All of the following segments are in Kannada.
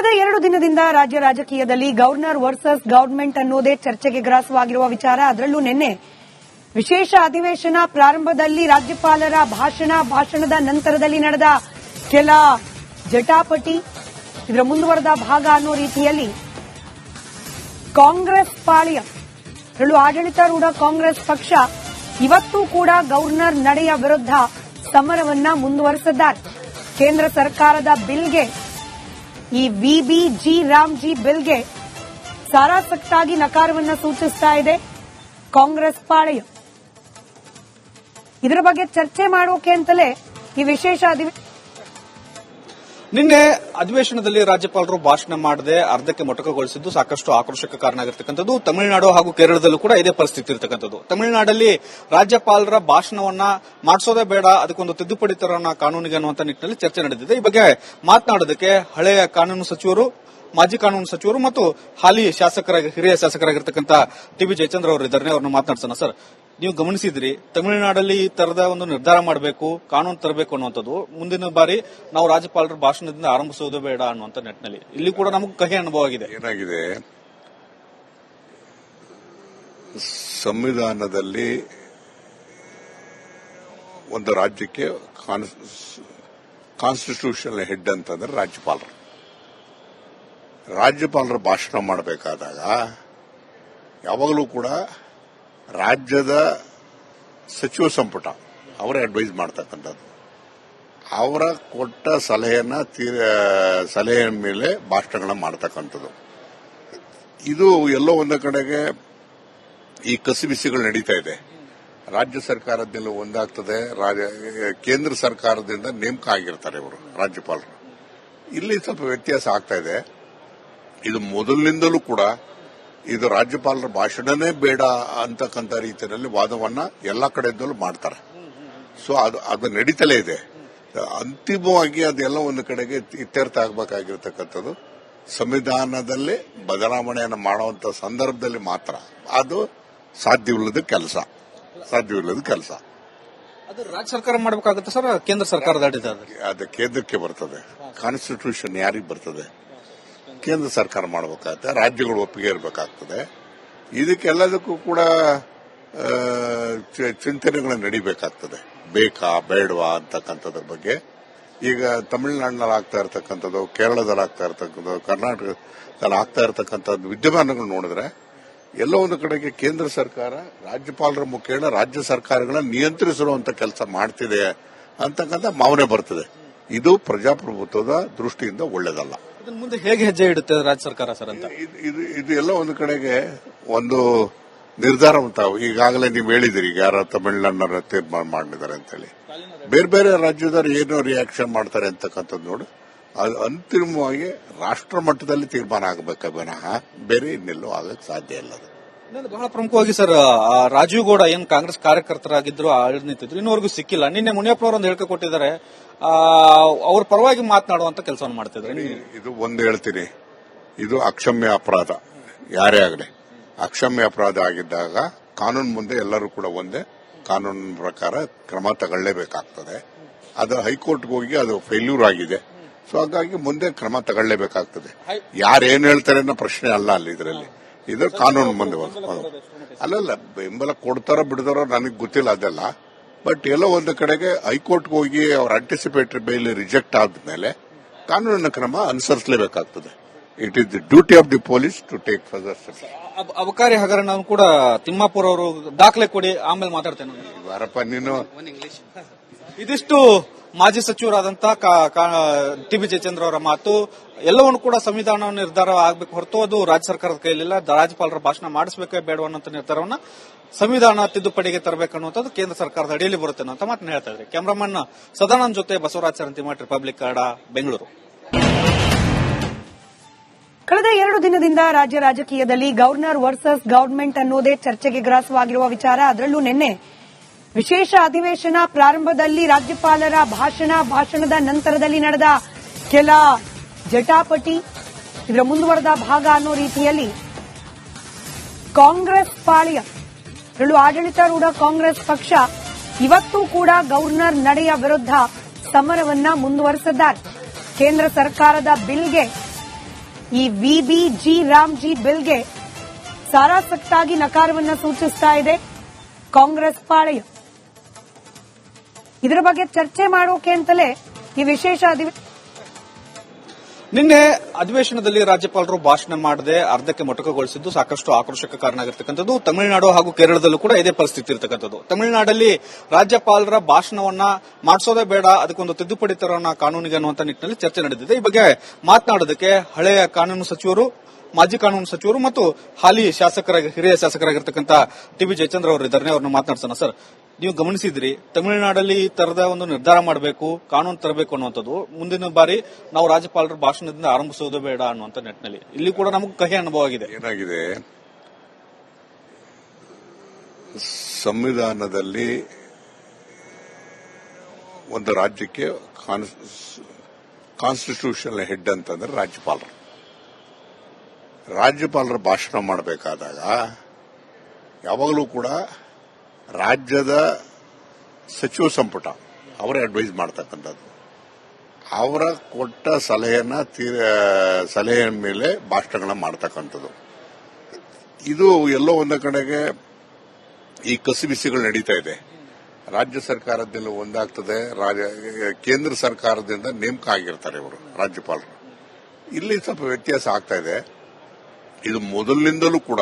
ಕಳೆದ ಎರಡು ದಿನದಿಂದ ರಾಜ್ಯ ರಾಜಕೀಯದಲ್ಲಿ ಗವರ್ನರ್ ವರ್ಸಸ್ ಗವರ್ನಮೆಂಟ್ ಅನ್ನೋದೇ ಚರ್ಚೆಗೆ ಗ್ರಾಸವಾಗಿರುವ ವಿಚಾರ. ಅದರಲ್ಲೂ ನಿನ್ನೆ ವಿಶೇಷ ಅಧಿವೇಶನ ಪ್ರಾರಂಭದಲ್ಲಿ ರಾಜ್ಯಪಾಲರ ಭಾಷಣ, ಭಾಷಣದ ನಂತರದಲ್ಲಿ ನಡೆದ ಕೆಲ ಜಟಾಪಟಿ ಇದರ ಮುಂದುವರೆದ ಭಾಗ ಅನ್ನೋ ರೀತಿಯಲ್ಲಿ ಕಾಂಗ್ರೆಸ್ ಪಾಳಿಯ, ಅದರಲ್ಲೂ ಆಡಳಿತಾರೂಢ ಕಾಂಗ್ರೆಸ್ ಪಕ್ಷ ಇವತ್ತೂ ಕೂಡ ಗವರ್ನರ್ ನಡೆಯ ವಿರುದ್ಧ ಸಮರವನ್ನ ಮುಂದುವರೆಸಿದ್ದಾರೆ. ಕೇಂದ್ರ ಸರ್ಕಾರದ ಬಿಲ್ಗೆ ಈ ವಿಬಿಜಿ ರಾಮ್ಜಿ ಬಿಲ್ಗೆ ಸಾರಾಸಕ್ತಾಗಿ ನಕಾರವನ್ನ ಸೂಚಿಸ್ತಾ ಇದೆ ಕಾಂಗ್ರೆಸ್ ಪಾಳೆಯ. ಇದರ ಬಗ್ಗೆ ಚರ್ಚೆ ಮಾಡೋಕೆ ಅಂತಲೇ ಈ ವಿಶೇಷ ಅಧಿವೇಶನ ನಿನ್ನೆ ಅಧಿವೇಶನದಲ್ಲಿ ರಾಜ್ಯಪಾಲರು ಭಾಷಣ ಮಾಡದೆ ಅರ್ಧಕ್ಕೆ ಮೊಟಕಗೊಳಿಸಿದ್ದು ಸಾಕಷ್ಟು ಆಕ್ರೋಶಕ್ಕೆ ಕಾರಣ ಆಗಿರ್ತಕ್ಕಂಥದ್ದು ತಮಿಳುನಾಡು ಹಾಗೂ ಕೇರಳದಲ್ಲೂ ಕೂಡ ಇದೇ ಪರಿಸ್ಥಿತಿ ಇರತಕ್ಕಂಥದ್ದು. ತಮಿಳುನಾಡಲ್ಲಿ ರಾಜ್ಯಪಾಲರ ಭಾಷಣವನ್ನ ಮಾಡಿಸೋದೇ ಬೇಡ, ಅದಕ್ಕೊಂದು ತಿದ್ದುಪಡಿ ತರೋಣ ಕಾನೂನಿಗೆ ಅನ್ನುವಂತ ನಿಟ್ಟಿನಲ್ಲಿ ಚರ್ಚೆ ನಡೆದಿದೆ. ಈ ಬಗ್ಗೆ ಮಾತನಾಡೋದಕ್ಕೆ ಹಳೆಯ ಕಾನೂನು ಸಚಿವರು, ಮಾಜಿ ಕಾನೂನು ಸಚಿವರು ಮತ್ತು ಹಾಲಿ ಶಾಸಕರಾಗಿ, ಹಿರಿಯ ಶಾಸಕರಾಗಿರ್ತಕ್ಕಂಥ ಟಿ ಬಿ ಜಯಚಂದ್ರ ಅವರು ಇದ್ದಾರೆ. ಅವರನ್ನು ಮಾತನಾಡ್ಸೋಣ ಸರ್. ನೀವು ಗಮನಿಸಿದ್ರಿ, ತಮಿಳುನಾಡಲ್ಲಿ ಈ ತರದ ಒಂದು ನಿರ್ಧಾರ ಮಾಡಬೇಕು, ಕಾನೂನು ತರಬೇಕು ಅನ್ನುವಂಥದ್ದು. ಮುಂದಿನ ಬಾರಿ ನಾವು ರಾಜ್ಯಪಾಲರ ಭಾಷಣದಿಂದ ಆರಂಭಿಸೋದು ಬೇಡ ಅನ್ನುವಂಥ ನಿಟ್ಟಿನಲ್ಲಿ. ಇಲ್ಲಿ ಕೂಡ ನಮಗೆ ಕಹಿ ಅನುಭವ ಆಗಿದೆ. ಏನಾಗಿದೆ? ಸಂವಿಧಾನದಲ್ಲಿ ಒಂದು ರಾಜ್ಯಕ್ಕೆ ಕಾನ್ಸ್ಟಿಟ್ಯೂಷನ್ ಹೆಡ್ ಅಂತಂದ್ರೆ ರಾಜ್ಯಪಾಲರು. ರಾಜ್ಯಪಾಲರ ಭಾಷಣ ಮಾಡಬೇಕಾದಾಗ ಯಾವಾಗಲೂ ಕೂಡ ರಾಜ್ಯದ ಸಚಿವ ಸಂಪುಟ, ಅವರೇ ಅಡ್ವೈಸ್ ಮಾಡ್ತಕ್ಕಂಥದ್ದು. ಅವರ ಕೊಟ್ಟ ಸಲಹೆಯನ್ನ ಸಲಹೆಯ ಮೇಲೆ ಭಾಷಣಗಳನ್ನ ಮಾಡ್ತಕ್ಕಂಥದ್ದು. ಇದು ಎಲ್ಲೋ ಒಂದು ಕಡೆಗೆ ಈ ಕಸಿಬಿಸಿಗಳು ನಡೀತಾ ಇದೆ. ರಾಜ್ಯ ಸರ್ಕಾರದಿಂದ ಒಂದಾಗ್ತದೆ ಕೇಂದ್ರ ಸರ್ಕಾರದಿಂದ ನೇಮಕ ಆಗಿರ್ತಾರೆ ಇವರು, ರಾಜ್ಯಪಾಲರು. ಇಲ್ಲಿ ಸ್ವಲ್ಪ ವ್ಯತ್ಯಾಸ ಆಗ್ತಾ ಇದೆ. ಇದು ಮೊದಲಿನಿಂದಲೂ ಕೂಡ ಇದು ರಾಜ್ಯಪಾಲರ ಭಾಷಣನೇ ಬೇಡ ಅಂತಕ್ಕಂಥ ರೀತಿಯಲ್ಲಿ ವಾದವನ್ನ ಎಲ್ಲ ಕಡೆಯಿಂದಲೂ ಮಾಡ್ತಾರೆ. ಸೊ ಅದು ಅದು ನಡೀತಲೇ ಇದೆ. ಅಂತಿಮವಾಗಿ ಅದೆಲ್ಲ ಒಂದು ಕಡೆಗೆ ಇತ್ಯರ್ಥ ಆಗಬೇಕಾಗಿರ್ತಕ್ಕಂಥದ್ದು. ಸಂವಿಧಾನದಲ್ಲಿ ಬದಲಾವಣೆಯನ್ನು ಮಾಡುವಂತ ಸಂದರ್ಭದಲ್ಲಿ ಮಾತ್ರ ಅದು ಸಾಧ್ಯವಿಲ್ಲದ ಕೆಲಸ. ಸಾಧ್ಯವಿಲ್ಲದ ಕೆಲಸ. ಅದು ರಾಜ್ಯ ಸರ್ಕಾರ ಮಾಡಬೇಕಾಗುತ್ತೆ ಸರ್ ಕೇಂದ್ರ ಸರ್ಕಾರದ. ಅದು ಕೇಂದ್ರಕ್ಕೆ ಬರ್ತದೆ. ಕಾನ್ಸ್ಟಿಟ್ಯೂಷನ್ ಯಾರಿಗೆ ಬರ್ತದೆ? ಕೇಂದ್ರ ಸರ್ಕಾರ ಮಾಡಬೇಕಾಗುತ್ತೆ, ರಾಜ್ಯಗಳು ಒಪ್ಪಿಗೆ ಇರಬೇಕಾಗ್ತದೆ. ಇದಕ್ಕೆಲ್ಲದಕ್ಕೂ ಕೂಡ ಚಿಂತನೆಗಳು ನಡಿಬೇಕಾಗ್ತದೆ. ಬೇಕಾ, ಬೇಡವಾ ಅಂತಕ್ಕಂಥದ್ರ ಬಗ್ಗೆ. ಈಗ ತಮಿಳುನಾಡಿನಲ್ಲಿ ಆಗ್ತಾ ಇರತಕ್ಕಂಥದ್ದು, ಕೇರಳದಲ್ಲಿ ಆಗ್ತಾ ಇರತಕ್ಕಂಥದ್ದು, ಕರ್ನಾಟಕದಲ್ಲಿ ಆಗ್ತಾ ಇರತಕ್ಕಂಥದ್ದು ವಿದ್ಯಮಾನಗಳು ನೋಡಿದ್ರೆ, ಎಲ್ಲ ಒಂದು ಕಡೆಗೆ ಕೇಂದ್ರ ಸರ್ಕಾರ, ರಾಜ್ಯಪಾಲರ ಮುಖೇನ ರಾಜ್ಯ ಸರ್ಕಾರಗಳನ್ನ ನಿಯಂತ್ರಿಸಿರುವಂತ ಕೆಲಸ ಮಾಡ್ತಿದೆ ಅಂತಕ್ಕಂಥ ಭಾವನೆ ಬರ್ತದೆ. ಇದು ಪ್ರಜಾಪ್ರಭುತ್ವದ ದೃಷ್ಟಿಯಿಂದ ಒಳ್ಳೇದಲ್ಲ ಮುಂದೆ ಹೇಗೆ ಹೆಜ್ಜೆ ಇಡುತ್ತೆ ರಾಜ್ಯ ಸರ್ಕಾರ ಸರ್ ಅಂತ? ಇದು ಇದು ಎಲ್ಲ ಒಂದು ಕಡೆಗೆ ಒಂದು ನಿರ್ಧಾರ ಅಂತ ಈಗಾಗಲೇ ನೀವು ಹೇಳಿದಿರಿ ಯಾರ ತಮಿಳುನಾಡಿನ ತೀರ್ಮಾನ ಮಾಡಿದ್ದಾರೆ ಅಂತೇಳಿ. ಬೇರೆ ಬೇರೆ ರಾಜ್ಯದವರು ಏನು ರಿಯಾಕ್ಷನ್ ಮಾಡ್ತಾರೆ ಅಂತಕ್ಕಂಥದ್ದು ನೋಡಿ. ಅದು ಅಂತಿಮವಾಗಿ ರಾಷ್ಟ್ರ ಮಟ್ಟದಲ್ಲಿ ತೀರ್ಮಾನ ಆಗಬೇಕ? ವಿನಃ ಬೇರೆ ಇನ್ನೆಲ್ಲೂ ಆಗಕ್ಕೆ ಸಾಧ್ಯ ಇಲ್ಲ ಇನ್ನೊಂದು ಬಹಳ ಪ್ರಮುಖವಾಗಿ ಸರ್ ರಾಜೀವ್ ಗೌಡ ಏನ್ ಕಾಂಗ್ರೆಸ್ ಕಾರ್ಯಕರ್ತರಾಗಿದ್ರು ಆಡಳಿತ ನಿಂತಿದ್ರು ಇನ್ನೂವರೆಗೂ ಸಿಕ್ಕಿಲ್ಲ. ನಿನ್ನೆ ಮುನಿಯಪ್ಪ ಅವರು ಒಂದು ಹೇಳಿಕೆ ಕೊಟ್ಟಿದ್ದಾರೆ. ಅವ್ರ ಪರವಾಗಿ ಮಾತನಾಡುವಂತ ಕೆಲಸವನ್ನು ಮಾಡ್ತಿದ್ರೆ ಇದು ಒಂದು ಹೇಳ್ತೀನಿ. ಇದು ಅಕ್ಷಮ್ಯ ಅಪರಾಧ. ಯಾರೇ ಆಗಲಿ. ಅಕ್ಷಮ್ಯ ಅಪರಾಧ ಆಗಿದ್ದಾಗ ಕಾನೂನು ಮುಂದೆ ಎಲ್ಲರೂ ಕೂಡ ಒಂದೇ. ಕಾನೂನಿನ ಪ್ರಕಾರ ಕ್ರಮ ತಗೊಳ್ಳೇಬೇಕಾಗ್ತದೆ. ಅದು ಹೈಕೋರ್ಟ್ಗೆ ಹೋಗಿ ಅದು ಫೇಲ್ಯೂರ್ ಆಗಿದೆ. ಸೊ ಹಾಗಾಗಿ ಮುಂದೆ ಕ್ರಮ ತಗೊಳ್ಳೇಬೇಕಾಗ್ತದೆ. ಯಾರೇನು ಹೇಳ್ತಾರೆ ಅನ್ನೋ ಪ್ರಶ್ನೆ ಅಲ್ಲ ಅಲ್ಲಿ ಇದರಲ್ಲಿ. ಇದು ಕಾನೂನು ಮುಂದೆ. ಅಲ್ಲಲ್ಲ ಬೆಂಬಲ ಕೊಡ್ತಾರೋ ಬಿಡ್ತಾರೋ ನನಗೆ ಗೊತ್ತಿಲ್ಲ ಅದೆಲ್ಲ. ಬಟ್ ಎಲ್ಲೋ ಒಂದು ಕಡೆಗೆ ಹೈಕೋರ್ಟ್ಗೆ ಹೋಗಿ ಅವ್ರ ಅಂಟಿಸಿಪೇಟರಿ ಬೇಲ್ ರಿಜೆಕ್ಟ್ ಆದ್ಮೇಲೆ ಕಾನೂನಿನ ಕ್ರಮ ಅನುಸರಿಸಲೇಬೇಕಾಗ್ತದೆ. It is the duty of the police to take further ಅಬಕಾರಿ ಹಗರಣ ಕೂಡ ತಿಮ್ಮಾಪುರ ಅವರು ದಾಖಲೆ ಕೊಡಿ ಆಮೇಲೆ ಮಾತಾಡ್ತೇನೆ ನೀನು. ಇದಿಷ್ಟು ಮಾಜಿ ಸಚಿವರಾದಂತಹ ಟಿ ಬಿ ಜಯಚಂದ್ರ ಅವರ ಮಾತು, ಎಲ್ಲವನ್ನು ಕೂಡ ಸಂವಿಧಾನ ನಿರ್ಧಾರ ಆಗಬೇಕು ಹೊರತು ಅದು ರಾಜ್ಯ ಸರ್ಕಾರದ ಕೈಲಿಲ್ಲ ರಾಜ್ಯಪಾಲರ ಭಾಷಣ ಮಾಡಿಸಬೇಕೇ ಬೇಡ ಅನ್ನೋ ನಿರ್ಧಾರವನ್ನು ಸಂವಿಧಾನ ತಿದ್ದುಪಡಿಗೆ ತರಬೇಕನ್ನುವಂಥದ್ದು ಕೇಂದ್ರ ಸರ್ಕಾರದ ಅಡಿಯಲ್ಲಿ ಬರುತ್ತೆ ಅಂತ ಮಾತನ್ನ ಹೇಳ್ತಾ ಇದ್ದಾರೆ. ಕ್ಯಾಮರಾಮನ್ ಸದಾನಂದ್ ಜೊತೆ ಬಸವರಾಜ್ ಚರಂತಿಮಠ್ ರಿಪಬ್ಲಿಕ್ ಕನ್ನಡ ಬೆಂಗಳೂರು. ಕಳೆದ ಎರಡು ದಿನದಿಂದ ರಾಜ್ಯ ರಾಜಕೀಯದಲ್ಲಿ ಗವರ್ನರ್ ವರ್ಸಸ್ ಗವರ್ನಮೆಂಟ್ ಅನ್ನೋದೇ ಚರ್ಚೆಗೆ ಗ್ರಾಸವಾಗಿರುವ ವಿಚಾರ. ಅದರಲ್ಲೂ ನಿನ್ನೆ ವಿಶೇಷ ಅಧಿವೇಶನ ಪ್ರಾರಂಭದಲ್ಲಿ ರಾಜ್ಯಪಾಲರ ಭಾಷಣ, ಭಾಷಣದ ನಂತರದಲ್ಲಿ ನಡೆದ ಕೆಲ ಜಟಾಪಟಿ. ಇದರ ಮುಂದುವರೆದ ಭಾಗ ಅನ್ನೋ ರೀತಿಯಲ್ಲಿ ಕಾಂಗ್ರೆಸ್ ಪಾಳ್ಯ ಎರಡು ಆಡಳಿತಾರೂಢ ಕಾಂಗ್ರೆಸ್ ಪಕ್ಷ ಇವತ್ತೂ ಕೂಡ ಗವರ್ನರ್ ನಡೆಯ ವಿರುದ್ಧ ಸಮರವನ್ನ ಮುಂದುವರೆಸಿದ್ದಾರೆ. ಕೇಂದ್ರ ಸರ್ಕಾರದ ಬಿಲ್ಗೆ, ಈ ವಿಬಿ ಜಿ ರಾಮ್ಜಿ ಬಿಲ್ಗೆ ಸಾರಾಸಕ್ತಾಗಿ ನಕಾರವನ್ನ ಸೂಚಿಸ್ತಾ ಇದೆ ಕಾಂಗ್ರೆಸ್ ಪಾಳೆಯ. ಇದರ ಬಗ್ಗೆ ಚರ್ಚೆ ಮಾಡೋಕೆ ಅಂತಲೇ ಈ ವಿಶೇಷ ಅಧಿವೇಶನ ನಿನ್ನೆ ಅಧಿವೇಶನದಲ್ಲಿ ರಾಜ್ಯಪಾಲರು ಭಾಷಣ ಮಾಡದೆ ಅರ್ಧಕ್ಕೆ ಮೊಟಕಗೊಳಿಸಿದ್ದು ಸಾಕಷ್ಟು ಆಕ್ರೋಶಕ್ಕೆ ಕಾರಣ ಆಗಿರ್ತಕ್ಕಂಥದ್ದು ತಮಿಳುನಾಡು ಹಾಗೂ ಕೇರಳದಲ್ಲೂ ಕೂಡ ಇದೇ ಪರಿಸ್ಥಿತಿ ಇರತಕ್ಕಂಥದ್ದು. ತಮಿಳುನಾಡಲ್ಲಿ ರಾಜ್ಯಪಾಲರ ಭಾಷಣವನ್ನ ಮಾಡಿಸೋದೇ ಬೇಡ, ಅದಕ್ಕೊಂದು ತಿದ್ದುಪಡಿ ತರೋಣ ಕಾನೂನಿಗೆ ಅನ್ನುವಂತ ನಿಟ್ಟಿನಲ್ಲಿ ಚರ್ಚೆ ನಡೆದಿದೆ. ಈ ಬಗ್ಗೆ ಮಾತನಾಡೋದಕ್ಕೆ ಹಳೆಯ ಕಾನೂನು ಸಚಿವರು, ಮಾಜಿ ಕಾನೂನು ಸಚಿವರು ಮತ್ತು ಹಾಲಿ ಶಾಸಕರಾಗಿ, ಹಿರಿಯ ಶಾಸಕರಾಗಿರ್ತಕ್ಕಂಥ ಟಿ ಬಿ ಜಯಚಂದ್ರ ಅವರು ಇದ್ದಾರೆ. ಅವ್ರನ್ನ ಮಾತನಾಡ್ಸೋಣ ಸರ್. ನೀವು ಗಮನಿಸಿದ್ರಿ, ತಮಿಳುನಾಡಲ್ಲಿ ಈ ತರದ ಒಂದು ನಿರ್ಧಾರ ಮಾಡಬೇಕು, ಕಾನೂನು ತರಬೇಕು ಅನ್ನುವಂಥದ್ದು. ಮುಂದಿನ ಬಾರಿ ನಾವು ರಾಜ್ಯಪಾಲರ ಭಾಷಣದಿಂದ ಆರಂಭಿಸೋದು ಬೇಡ ಅನ್ನುವಂಥ ನಿಟ್ಟಿನಲ್ಲಿ. ಇಲ್ಲಿ ಕೂಡ ನಮಗೆ ಕಹಿ ಅನುಭವ ಆಗಿದೆ. ಏನಾಗಿದೆ? ಸಂವಿಧಾನದಲ್ಲಿ ಒಂದು ರಾಜ್ಯಕ್ಕೆ ಕಾನ್ಸ್ಟಿಟ್ಯೂಷನ್ ಹೆಡ್ ಅಂತಂದ್ರೆ ರಾಜ್ಯಪಾಲರು. ರಾಜ್ಯಪಾಲರ ಭಾಷಣ ಮಾಡಬೇಕಾದಾಗ ಯಾವಾಗಲೂ ಕೂಡ ರಾಜ್ಯದ ಸಚಿವ ಸಂಪುಟ, ಅವರೇ ಅಡ್ವೈಸ್ ಮಾಡ್ತಕ್ಕಂಥದ್ದು. ಅವರ ಕೊಟ್ಟ ಸಲಹೆಯನ್ನ ಸಲಹೆಯ ಮೇಲೆ ಭಾಷಣಗಳನ್ನ ಮಾಡ್ತಕ್ಕಂಥದ್ದು. ಇದು ಎಲ್ಲೋ ಒಂದು ಕಡೆಗೆ ಈ ಕಸಿಬಿಸಿಗಳು ನಡೀತಾ ಇದೆ. ರಾಜ್ಯ ಸರ್ಕಾರದಿಂದ ಒಂದಾಗ್ತದೆ ಕೇಂದ್ರ ಸರ್ಕಾರದಿಂದ ನೇಮಕ ಆಗಿರ್ತಾರೆ ಇವರು, ರಾಜ್ಯಪಾಲರು. ಇಲ್ಲಿ ಸ್ವಲ್ಪ ವ್ಯತ್ಯಾಸ ಆಗ್ತಾ ಇದೆ. ಇದು ಮೊದಲಿನಿಂದಲೂ ಕೂಡ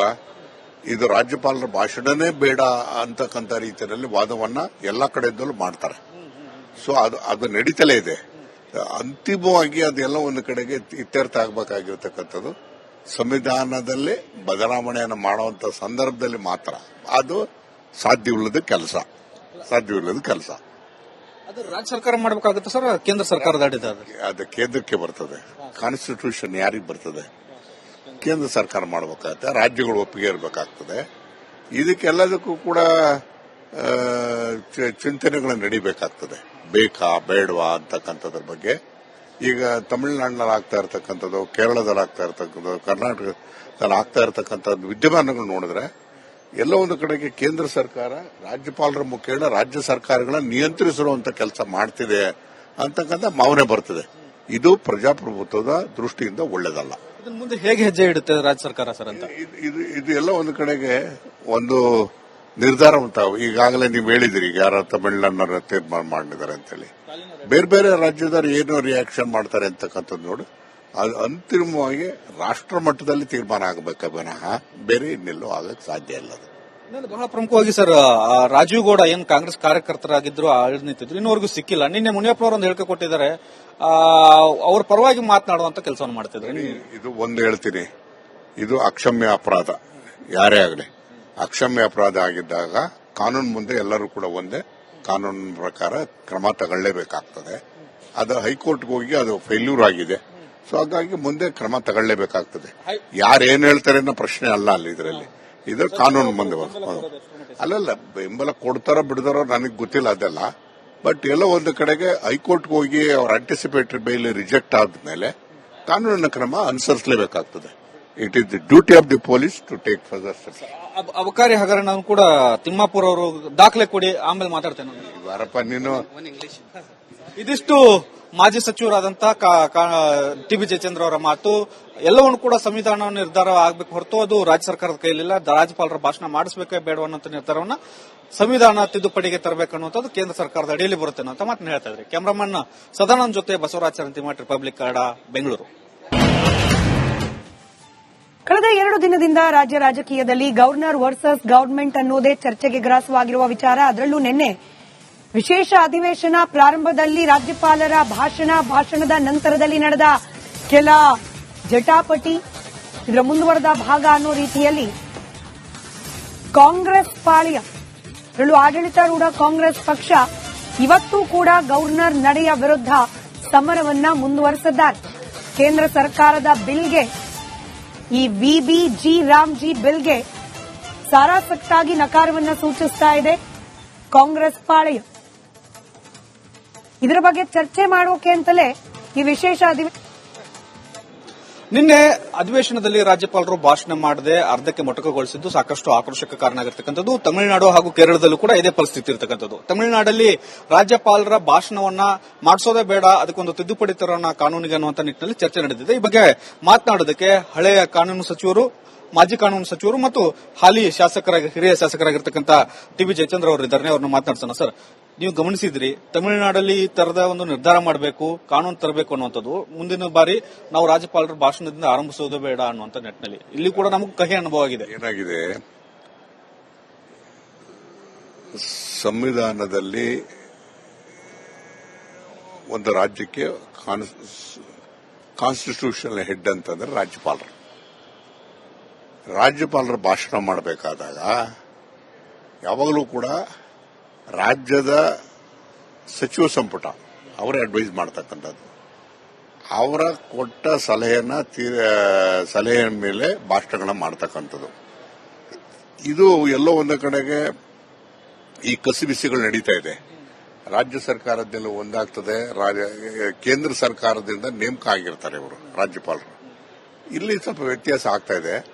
ಇದು ರಾಜ್ಯಪಾಲರ ಭಾಷಣನೇ ಬೇಡ ಅಂತಕ್ಕಂಥ ರೀತಿಯಲ್ಲಿ ವಾದವನ್ನ ಎಲ್ಲ ಕಡೆಯಿಂದಲೂ ಮಾಡ್ತಾರೆ. ಸೊ ಅದು ಅದು ನಡೀತಲೇ ಇದೆ. ಅಂತಿಮವಾಗಿ ಅದೆಲ್ಲ ಒಂದು ಕಡೆಗೆ ಇತ್ಯರ್ಥ ಆಗಬೇಕಾಗಿರ್ತಕ್ಕಂಥದ್ದು. ಸಂವಿಧಾನದಲ್ಲಿ ಬದಲಾವಣೆಯನ್ನು ಮಾಡುವಂತ ಸಂದರ್ಭದಲ್ಲಿ ಮಾತ್ರ ಅದು ಸಾಧ್ಯವಿಲ್ಲದ ಕೆಲಸ. ಸಾಧ್ಯವಿಲ್ಲದ ಕೆಲಸ. ಅದು ರಾಜ್ಯ ಸರ್ಕಾರ ಮಾಡಬೇಕಾಗುತ್ತೆ ಸರ್ ಕೇಂದ್ರ ಸರ್ಕಾರದ ಅದು ಕೇಂದ್ರಕ್ಕೆ ಬರ್ತದೆ. ಕಾನ್ಸ್ಟಿಟ್ಯೂಷನ್ ಯಾರಿಗೆ ಬರ್ತದೆ? ಕೇಂದ್ರ ಸರ್ಕಾರ ಮಾಡಬೇಕಾಗತ್ತೆ, ರಾಜ್ಯಗಳು ಒಪ್ಪಿಗೆ ಇರಬೇಕಾಗ್ತದೆ. ಇದಕ್ಕೆಲ್ಲದಕ್ಕೂ ಕೂಡ ಚಿಂತನೆಗಳು ನಡಿಬೇಕಾಗ್ತದೆ. ಬೇಕಾ, ಬೇಡವಾ ಅಂತಕ್ಕಂಥದ್ರ ಬಗ್ಗೆ. ಈಗ ತಮಿಳುನಾಡಿನಲ್ಲಿ ಆಗ್ತಾ ಇರತಕ್ಕಂಥದ್ದು, ಕೇರಳದಲ್ಲಿ ಆಗ್ತಾ ಇರತಕ್ಕಂಥದ್ದು, ಕರ್ನಾಟಕದಲ್ಲಿ ಆಗ್ತಾ ಇರತಕ್ಕಂಥದ್ದು ವಿದ್ಯಮಾನಗಳು ನೋಡಿದ್ರೆ, ಎಲ್ಲ ಒಂದು ಕಡೆಗೆ ಕೇಂದ್ರ ಸರ್ಕಾರ, ರಾಜ್ಯಪಾಲರ ಮುಖೇನ ರಾಜ್ಯ ಸರ್ಕಾರಗಳನ್ನ ನಿಯಂತ್ರಿಸಿರುವಂತ ಕೆಲಸ ಮಾಡ್ತಿದೆ ಅಂತಕ್ಕಂಥ ಭಾವನೆ ಬರ್ತದೆ. ಇದು ಪ್ರಜಾಪ್ರಭುತ್ವದ ದೃಷ್ಟಿಯಿಂದ ಒಳ್ಳೇದಲ್ಲ ಇದನ್ನ ಮುಂದೆ ಹೇಗೆ ಹೆಜ್ಜೆ ಇಡುತ್ತೆ ರಾಜ್ಯ ಸರ್ಕಾರ ಸರ್ ಅಂತ? ಇದು- ಇದು ಎಲ್ಲ ಒಂದು ಕಡೆಗೆ ಒಂದು ನಿರ್ಧಾರ ಉಂಟಾವು. ಈಗಾಗಲೇ ನೀವು ಹೇಳಿದಿರಿ ಯಾರ ತಮಿಳುನಾಡಿನ ತೀರ್ಮಾನ ಮಾಡಿದ್ದಾರೆ ಅಂತೇಳಿ. ಬೇರೆ ಬೇರೆ ರಾಜ್ಯದವರು ಏನು ರಿಯಾಕ್ಷನ್ ಮಾಡ್ತಾರೆ ಅಂತಕ್ಕಂಥದ್ದು ನೋಡಿ. ಅದು ಅಂತಿಮವಾಗಿ ರಾಷ್ಟ್ರ ಮಟ್ಟದಲ್ಲಿ ತೀರ್ಮಾನ ಆಗಬೇಕ? ವಿನಃ ಬೇರೆ ಇನ್ನೆಲ್ಲೂ ಆಗಕ್ಕೆ ಸಾಧ್ಯ ಇಲ್ಲ ಅದು. ಇನ್ನೊಂದು ಬಹಳ ಪ್ರಮುಖವಾಗಿ ಸರ್ ರಾಜೀವ್ ಗೌಡ ಏನ್ ಕಾಂಗ್ರೆಸ್ ಕಾರ್ಯಕರ್ತರಾಗಿದ್ರು ಆಡಳಿತ ನಿಂತಿದ್ರು ಇನ್ನೂವರೆಗೂ ಸಿಕ್ಕಿಲ್ಲ. ನಿನ್ನೆ ಮುನಿಯಪ್ಪ ಅವರೊಂದು ಒಂದು ಹೇಳಿಕೆ ಕೊಟ್ಟಿದ್ದಾರೆ. ಅವ್ರ ಪರವಾಗಿ ಮಾತನಾಡುವಂತ ಕೆಲಸವನ್ನು ಮಾಡ್ತಿದ್ರು ಇದು ಒಂದು ಹೇಳ್ತೀನಿ. ಇದು ಅಕ್ಷಮ್ಯ ಅಪರಾಧ. ಯಾರೇ ಆಗಲಿ. ಅಕ್ಷಮ್ಯ ಅಪರಾಧ ಆಗಿದ್ದಾಗ ಕಾನೂನು ಮುಂದೆ ಎಲ್ಲರೂ ಕೂಡ ಒಂದೇ. ಕಾನೂನಿನ ಪ್ರಕಾರ ಕ್ರಮ ತಗೊಳ್ಳೇಬೇಕಾಗ್ತದೆ. ಅದು ಹೈಕೋರ್ಟ್ಗೆ ಹೋಗಿ ಅದು ಫೇಲ್ಯೂರ್ ಆಗಿದೆ. ಸೊ ಹಾಗಾಗಿ ಮುಂದೆ ಕ್ರಮ ತಗೊಳ್ಳೇಬೇಕಾಗ್ತದೆ. ಯಾರು ಏನ್ ಹೇಳ್ತಾರೆ ಅನ್ನೋ ಪ್ರಶ್ನೆ ಅಲ್ಲ ಅಲ್ಲಿ ಇದರಲ್ಲಿ. ಇದು ಕಾನೂನು ಮುಂದೆ ಅಲ್ಲಲ್ಲ ಬೆಂಬಲ ಕೊಡ್ತಾರೋ ಬಿಡ್ತಾರೋ ನನಗೆ ಗೊತ್ತಿಲ್ಲ ಅದೆಲ್ಲ. ಬಟ್ ಎಲ್ಲ ಒಂದು ಕಡೆಗೆ ಹೈಕೋರ್ಟ್ಗೆ ಹೋಗಿ ಅವ್ರ ಆಂಟಿಸಿಪೇಟರಿ ಬೈಲ್ ರಿಜೆಕ್ಟ್ ಆದ್ಮೇಲೆ ಕಾನೂನಿನ ಕ್ರಮ ಅನುಸರಿಸಲೇಬೇಕಾಗ್ತದೆ. It is the duty of the police to take further ಅಬಕಾರಿ ಹಗರಣ ಕೂಡ ತಿಮ್ಮಾಪುರ ಅವರು ದಾಖಲೆ ಕೊಡಿ ಆಮೇಲೆ ಮಾತಾಡ್ತೇನೆ ನಾನು. ಬಾರಪ್ಪ ನೀನು ಇದಿಷ್ಟು ಮಾಜಿ ಸಚಿವರಾದಂತಹ ಟಿ ಬಿ ಜಯಚಂದ್ರ ಅವರ ಮಾತು. ಎಲ್ಲವನ್ನು ಕೂಡ ಸಂವಿಧಾನ ನಿರ್ಧಾರ ಆಗಬೇಕು ಹೊರತು ಅದು ರಾಜ್ಯ ಸರ್ಕಾರದ ಕೈಲಿಲ್ಲ ರಾಜ್ಯಪಾಲರ ಭಾಷಣ ಮಾಡಿಸಬೇಕೇ ಬೇಡ ಅನ್ನೋ ನಿರ್ಧಾರವನ್ನ ಸಂವಿಧಾನ ತಿದ್ದುಪಡಿಗೆ ತರಬೇಕನ್ನುವಂಥದ್ದು ಕೇಂದ್ರ ಸರ್ಕಾರದ ಅಡಿಯಲ್ಲಿ ಬರುತ್ತೆ ಅಂತ ಮಾತನ್ನ ಹೇಳ್ತಾ ಇದ್ರಿ ಕ್ಯಾಮರಾಮನ್ ಸದಾನಂದ್ ಜೊತೆ ಬಸವರಾಜ್ ಚರಂತಿಮಠ್ ರಿಪಬ್ಲಿಕ್ ಕನ್ನಡ ಬೆಂಗಳೂರು ಕಳೆದ ಎರಡು ದಿನದಿಂದ ರಾಜ್ಯ ರಾಜಕೀಯದಲ್ಲಿ ಗವರ್ನರ್ ವರ್ಸಸ್ ಗವರ್ನಮೆಂಟ್ ಅನ್ನೋದೇ ಚರ್ಚೆಗೆ ಗ್ರಾಸವಾಗಿರುವ ವಿಚಾರ. ಅದರಲ್ಲೂ ನಿನ್ನೆ ವಿಶೇಷ ಅಧಿವೇಶನ ಪ್ರಾರಂಭದಲ್ಲಿ ರಾಜ್ಯಪಾಲರ ಭಾಷಣ, ಭಾಷಣದ ನಂತರದಲ್ಲಿ ನಡೆದ ಕೆಲ ಜಟಾಪಟಿ. ಇದರ ಮುಂದುವರೆದ ಭಾಗ ಅನ್ನೋ ರೀತಿಯಲ್ಲಿ ಕಾಂಗ್ರೆಸ್ ಪಾಳ್ಯ ಆಡಳಿತಾರೂಢ ಕಾಂಗ್ರೆಸ್ ಪಕ್ಷ ಇವತ್ತೂ ಕೂಡ ಗವರ್ನರ್ ನಡೆಯ ವಿರುದ್ಧ ಸಮರವನ್ನ ಮುಂದುವರೆಸಿದ್ದಾರೆ. ಕೇಂದ್ರ ಸರ್ಕಾರದ ಬಿಲ್ಗೆ, ಈ ವಿಬಿಜಿ ರಾಮ್ಜಿ ಬಿಲ್ಗೆ ಸಾರಾಸಕ್ತಾಗಿ ನಕಾರವನ್ನ ಸೂಚಿಸ್ತಾ ಇದೆ ಕಾಂಗ್ರೆಸ್ ಪಾಳೆಯ. ಇದರ ಬಗ್ಗೆ ಚರ್ಚೆ ಮಾಡೋಕೆ ಅಂತಲೇ ಈ ವಿಶೇಷ ನಿನ್ನೆ ಅಧಿವೇಶನದಲ್ಲಿ ರಾಜ್ಯಪಾಲರು ಭಾಷಣ ಮಾಡದೆ ಅರ್ಧಕ್ಕೆ ಮೊಟಕುಗೊಳಿಸಿದ್ದು ಸಾಕಷ್ಟು ಆಕ್ರೋಶಕ್ಕೆ ಕಾರಣ ಆಗಿರ್ತಕ್ಕಂಥದ್ದು ತಮಿಳುನಾಡು ಹಾಗೂ ಕೇರಳದಲ್ಲೂ ಕೂಡ ಇದೇ ಪರಿಸ್ಥಿತಿ ಇರತಕ್ಕಂಥದ್ದು. ತಮಿಳುನಾಡಲ್ಲಿ ರಾಜ್ಯಪಾಲರ ಭಾಷಣವನ್ನ ಮಾಡಿಸೋದೇ ಬೇಡ, ಅದಕ್ಕೊಂದು ತಿದ್ದುಪಡಿ ತರೋಣ ಕಾನೂನಿಗೆ ಅನ್ನುವಂತ ನಿಟ್ಟಿನಲ್ಲಿ ಚರ್ಚೆ ನಡೆದಿದೆ. ಈ ಬಗ್ಗೆ ಮಾತನಾಡೋದಕ್ಕೆ ಹಳೆಯ ಕಾನೂನು ಸಚಿವರು, ಮಾಜಿ ಕಾನೂನು ಸಚಿವರು ಮತ್ತು ಹಾಲಿ ಶಾಸಕರಾಗಿ, ಹಿರಿಯ ಶಾಸಕರಾಗಿರ್ತಕ್ಕಂಥ ಟಿ ವಿ ಜಯಚಂದ್ರ ಅವರು ಅವ್ರನ್ನ ಮಾತನಾಡ್ಸೋಣ ಸರ್. ನೀವು ಗಮನಿಸಿದ್ರಿ, ತಮಿಳುನಾಡಲ್ಲಿ ಈ ತರದ ಒಂದು ನಿರ್ಧಾರ ಮಾಡಬೇಕು, ಕಾನೂನು ತರಬೇಕು ಅನ್ನುವಂಥದ್ದು. ಮುಂದಿನ ಬಾರಿ ನಾವು ರಾಜ್ಯಪಾಲರ ಭಾಷಣದಿಂದ ಆರಂಭಿಸೋದು ಬೇಡ ಅನ್ನುವಂಥ ನಿಟ್ಟಿನಲ್ಲಿ. ಇಲ್ಲಿ ಕೂಡ ನಮಗೆ ಕಹಿ ಅನುಭವ ಆಗಿದೆ. ಏನಾಗಿದೆ? ಸಂವಿಧಾನದಲ್ಲಿ ಒಂದು ರಾಜ್ಯಕ್ಕೆ ಕಾನ್ಸ್ಟಿಟ್ಯೂಷನಲ್ ಹೆಡ್ ಅಂತಂದ್ರೆ ರಾಜ್ಯಪಾಲರು. ರಾಜ್ಯಪಾಲರ ಭಾಷಣ ಮಾಡಬೇಕಾದಾಗ ಯಾವಾಗಲೂ ಕೂಡ ರಾಜ್ಯದ ಸಚಿವ ಸಂಪುಟ, ಅವರೇ ಅಡ್ವೈಸ್ ಮಾಡ್ತಕ್ಕಂಥದ್ದು. ಅವರ ಕೊಟ್ಟ ಸಲಹೆಯನ್ನ ಸಲಹೆಯ ಮೇಲೆ ಭಾಷಣಗಳನ್ನ ಮಾಡ್ತಕ್ಕಂಥದ್ದು. ಇದು ಎಲ್ಲೋ ಒಂದು ಕಡೆಗೆ ಈ ಕಸಿಬಿಸಿಗಳು ನಡೀತಾ ಇದೆ. ರಾಜ್ಯ ಸರ್ಕಾರದ್ದೆಲ್ಲ ಒಂದಾಗ್ತದೆ. ಕೇಂದ್ರ ಸರ್ಕಾರದಿಂದ ನೇಮಕ ಆಗಿರ್ತಾರೆ ಇವರು, ರಾಜ್ಯಪಾಲರು. ಇಲ್ಲಿ ಸ್ವಲ್ಪ ವ್ಯತ್ಯಾಸ ಆಗ್ತಾ ಇದೆ.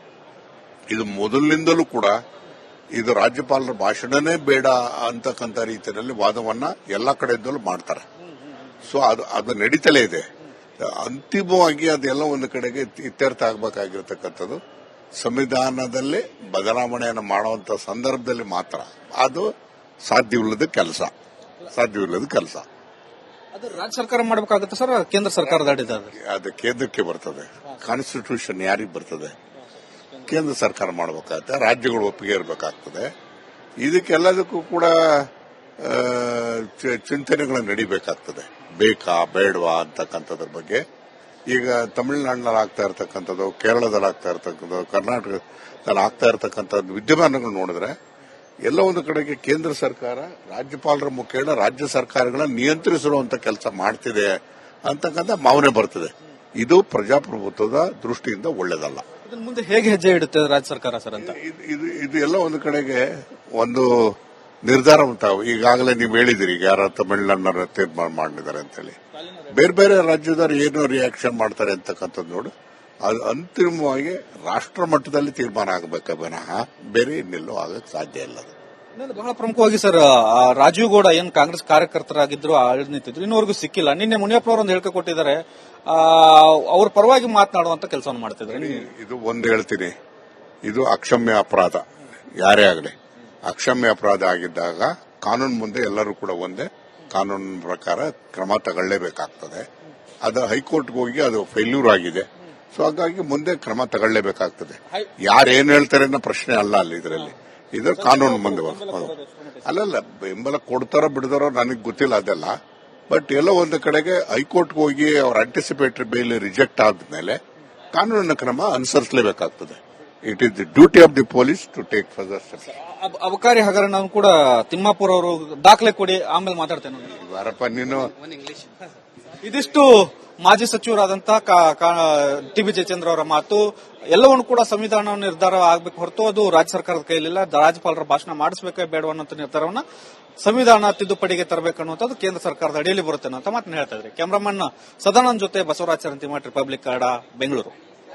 ಇದು ಮೊದಲಿನಿಂದಲೂ ಕೂಡ ಇದು ರಾಜ್ಯಪಾಲರ ಭಾಷಣನೇ ಬೇಡ ಅಂತಕ್ಕಂಥ ರೀತಿಯಲ್ಲಿ ವಾದವನ್ನ ಎಲ್ಲ ಕಡೆಯಿಂದಲೂ ಮಾಡ್ತಾರೆ. ಸೊ ಅದು ಅದು ನಡೀತಲೇ ಇದೆ. ಅಂತಿಮವಾಗಿ ಅದೆಲ್ಲ ಒಂದು ಕಡೆಗೆ ಇತ್ಯರ್ಥ ಆಗಬೇಕಾಗಿರ್ತಕ್ಕಂಥದ್ದು. ಸಂವಿಧಾನದಲ್ಲಿ ಬದಲಾವಣೆಯನ್ನು ಮಾಡುವಂತ ಸಂದರ್ಭದಲ್ಲಿ ಮಾತ್ರ ಅದು ಸಾಧ್ಯವಿಲ್ಲದ ಕೆಲಸ. ಸಾಧ್ಯವಿಲ್ಲದ ಕೆಲಸ. ಅದು ರಾಜ್ಯ ಸರ್ಕಾರ ಮಾಡಬೇಕಾಗುತ್ತೆ ಸರ್ ಕೇಂದ್ರ ಸರ್ಕಾರದ ಅದು ಕೇಂದ್ರಕ್ಕೆ ಬರ್ತದೆ. ಕಾನ್ಸ್ಟಿಟ್ಯೂಷನ್ ಯಾರಿಗೆ ಬರ್ತದೆ? ಕೇಂದ್ರ ಸರ್ಕಾರ ಮಾಡಬೇಕಾಗುತ್ತೆ, ರಾಜ್ಯಗಳು ಒಪ್ಪಿಗೆ ಇರಬೇಕಾಗ್ತದೆ. ಇದಕ್ಕೆಲ್ಲದಕ್ಕೂ ಕೂಡ ಚಿಂತನೆಗಳು ನಡಿಬೇಕಾಗ್ತದೆ. ಬೇಕಾ, ಬೇಡವಾ ಅಂತಕ್ಕಂಥದ್ರ ಬಗ್ಗೆ. ಈಗ ತಮಿಳುನಾಡಿನಲ್ಲಿ ಆಗ್ತಾ ಇರತಕ್ಕಂಥದ್ದು, ಕೇರಳದಲ್ಲಿ ಆಗ್ತಾ ಇರತಕ್ಕಂಥದ್ದು, ಕರ್ನಾಟಕದಲ್ಲಿ ಆಗ್ತಾ ಇರತಕ್ಕಂಥದ್ದು ವಿದ್ಯಮಾನಗಳು ನೋಡಿದ್ರೆ, ಎಲ್ಲ ಒಂದು ಕಡೆಗೆ ಕೇಂದ್ರ ಸರ್ಕಾರ, ರಾಜ್ಯಪಾಲರ ಮುಖೇನ ರಾಜ್ಯ ಸರ್ಕಾರಗಳನ್ನ ನಿಯಂತ್ರಿಸಿರುವಂತ ಕೆಲಸ ಮಾಡ್ತಿದೆ ಅಂತಕ್ಕಂಥ ಭಾವನೆ ಬರ್ತದೆ. ಇದು ಪ್ರಜಾಪ್ರಭುತ್ವದ ದೃಷ್ಟಿಯಿಂದ ಒಳ್ಳೇದಲ್ಲ ಮುಂದೆ ಹೇಗೆ ಹೆಜ್ಜೆ ಇಡುತ್ತೆ ರಾಜ್ಯ ಸರ್ಕಾರ ಸರ್ ಅಂತ? ಇದು ಇದು ಎಲ್ಲ ಒಂದು ಕಡೆಗೆ ಒಂದು ನಿರ್ಧಾರ ಉಂಟಾವು ಈಗಾಗಲೇ ನೀವು ಹೇಳಿದಿರಿ, ಈಗ ಯಾರ ತಮಿಳುನಾಡಿನ ತೀರ್ಮಾನ ಮಾಡಿದ್ದಾರೆ ಅಂತೇಳಿ. ಬೇರೆ ಬೇರೆ ರಾಜ್ಯದವರು ಏನು ರಿಯಾಕ್ಷನ್ ಮಾಡ್ತಾರೆ ಅಂತಕ್ಕಂಥದ್ದು ನೋಡು. ಅದು ಅಂತಿಮವಾಗಿ ರಾಷ್ಟ್ರ ಮಟ್ಟದಲ್ಲಿ ತೀರ್ಮಾನ ಆಗಬೇಕ? ವಿನಃ ಬೇರೆ ಇನ್ನೆಲ್ಲೂ ಆಗಕ್ಕೆ ಸಾಧ್ಯ ಇಲ್ಲ. ಇನ್ನೊಂದು ಬಹಳ ಪ್ರಮುಖವಾಗಿ ಸರ್ ರಾಜೀವ್ ಗೌಡ ಏನ್ ಕಾಂಗ್ರೆಸ್ ಕಾರ್ಯಕರ್ತರಾಗಿದ್ರು ಆಳ್ ನಿಂತಿದ್ರು ಇನ್ನೂವರೆಗೂ ಸಿಕ್ಕಿಲ್ಲ. ನಿನ್ನೆ ಮುನಿಯಪ್ಪ ಅವರೊಂದು ಹೇಳಿಕೆ ಕೊಟ್ಟಿದ್ದಾರೆ. ಅವ್ರ ಪರವಾಗಿ ಮಾತನಾಡುವಂತ ಕೆಲಸವನ್ನು ಮಾಡ್ತಿದ್ರೆ ಇದು ಒಂದು ಹೇಳ್ತೀನಿ. ಇದು ಅಕ್ಷಮ್ಯ ಅಪರಾಧ. ಯಾರೇ ಆಗಲಿ. ಅಕ್ಷಮ್ಯ ಅಪರಾಧ ಆಗಿದ್ದಾಗ ಕಾನೂನು ಮುಂದೆ ಎಲ್ಲರೂ ಕೂಡ ಒಂದೇ. ಕಾನೂನಿನ ಪ್ರಕಾರ ಕ್ರಮ ತಗೊಳ್ಳೇಬೇಕಾಗ್ತದೆ. ಅದು ಹೈಕೋರ್ಟ್ಗೆ ಹೋಗಿ ಅದು ಫೇಲ್ಯೂರ್ ಆಗಿದೆ. ಸೊ ಹಾಗಾಗಿ ಮುಂದೆ ಕ್ರಮ ತಗೊಳ್ಳೇಬೇಕಾಗ್ತದೆ. ಯಾರೇನು ಹೇಳ್ತಾರೆ ಅನ್ನೋ ಪ್ರಶ್ನೆ ಅಲ್ಲ ಅಲ್ಲಿ ಇದರಲ್ಲಿ. ಇದು ಕಾನೂನು ಮುಂದೆ ಬರ್ತದೆ. ಅಲ್ಲಲ್ಲ ಬೆಂಬಲ ಕೊಡ್ತಾರೋ ಬಿಡ್ತಾರೋ ನನಗೆ ಗೊತ್ತಿಲ್ಲ ಅದೆಲ್ಲ ಬಟ್ ಎಲ್ಲ ಒಂದು ಕಡೆಗೆ ಹೈಕೋರ್ಟ್ಗೆ ಹೋಗಿ ಅವ್ರ ಆಂಟಿಸಿಪೇಟರಿ ಬೇಲ್ ರಿಜೆಕ್ಟ್ ಆದ್ಮೇಲೆ ಕಾನೂನಿನ ಕ್ರಮ ಅನುಸರಿಸಲೇಬೇಕಾಗ್ತದೆ it is the duty of the police to take further steps ಅಬ್- ಅಬಕಾರಿ ಹಗರಣ ಕೂಡ ತಿಮ್ಮಾಪುರ ಅವರು ದಾಖಲೆ ಕೊಡಿ ಆಮೇಲೆ ಮಾತಾಡ್ತೇನೆ ನಾನು. ಇದಿಷ್ಟು ಮಾಜಿ ಸಚಿವರಾದಂತಹ ಟಿ ಬಿ ಜಯಚಂದ್ರ ಅವರ ಮಾತು. ಎಲ್ಲವನ್ನು ಕೂಡ ಸಂವಿಧಾನ ನಿರ್ಧಾರ ಆಗಬೇಕು ಹೊರತು ಅದು ರಾಜ್ಯ ಸರ್ಕಾರದ ಕೈಲಿಲ್ಲ ರಾಜ್ಯಪಾಲರ ಭಾಷಣ ಮಾಡಿಸಬೇಕೇ ಬೇಡ ಅನ್ನೋ ನಿರ್ಧಾರವನ್ನ ಸಂವಿಧಾನ ತಿದ್ದುಪಡಿಗೆ ತರಬೇಕನ್ನುವಂಥದ್ದು ಕೇಂದ್ರ ಸರ್ಕಾರದ ಅಡಿಯಲ್ಲಿ ಬರುತ್ತೆ ಅಂತ ಮಾತನ್ನ ಹೇಳ್ತಾ ಇದ್ರಿ ಕ್ಯಾಮ್ರಾಮನ್ ಸದಾನಂದ್ ಜೊತೆ ಬಸವರಾಜ್ ಮಾಡಿ ರಿಪಬ್ಲಿಕ್ ಕನ್ನಡ, ಬೆಂಗಳೂರು.